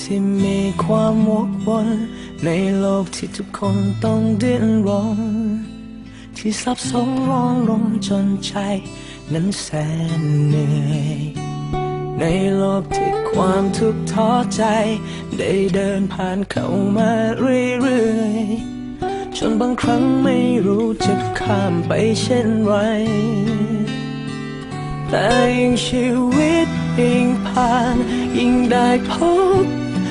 ที่มีความวกวนในโลกที่ทุกคนต้องดิ้นรน ที่สับสนร้อนรนจนใจ นั้นแสนเหนื่อย ในโลกที่ความทุกข์ท้อใจ ได้เดินผ่านเข้ามาเรื่อยๆจนบางครั้งไม่รู้จะข้ามไปเช่นไรแต่ยิ่งชีวิตยิ่งผ่านยิ่งได้พบ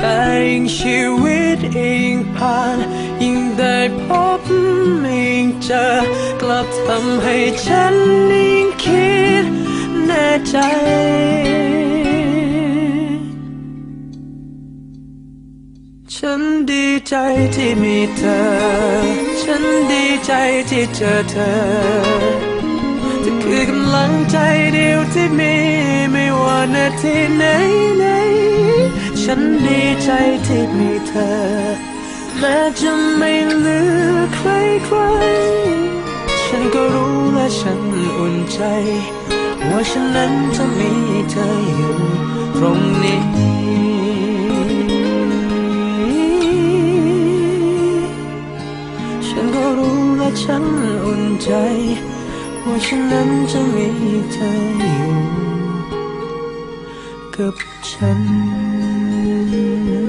แต่ยิ่งชีวิตยิ่งผ่าน ยิ่งได้พบยิ่งเจอ กลับทำให้ฉันยิ่งคิดแน่ใจ ฉันดีใจที่มีเธอ ฉันดีใจที่เจอเธอเธอคือกำลังใจเดียวที่มีไม่ว่านาทีไหนไหน ฉันดีใจที่มีเธอแม้จะไม่เหลือใครใคร ฉันก็รู้และฉันอุ่นใจ ว่าฉันนั้นจะมีเธออยู่ตรงนี้ฉันก็รู้และฉันอุ่นใจ ว่าฉันนั้นจะมีเธออยู่ กับฉัน you.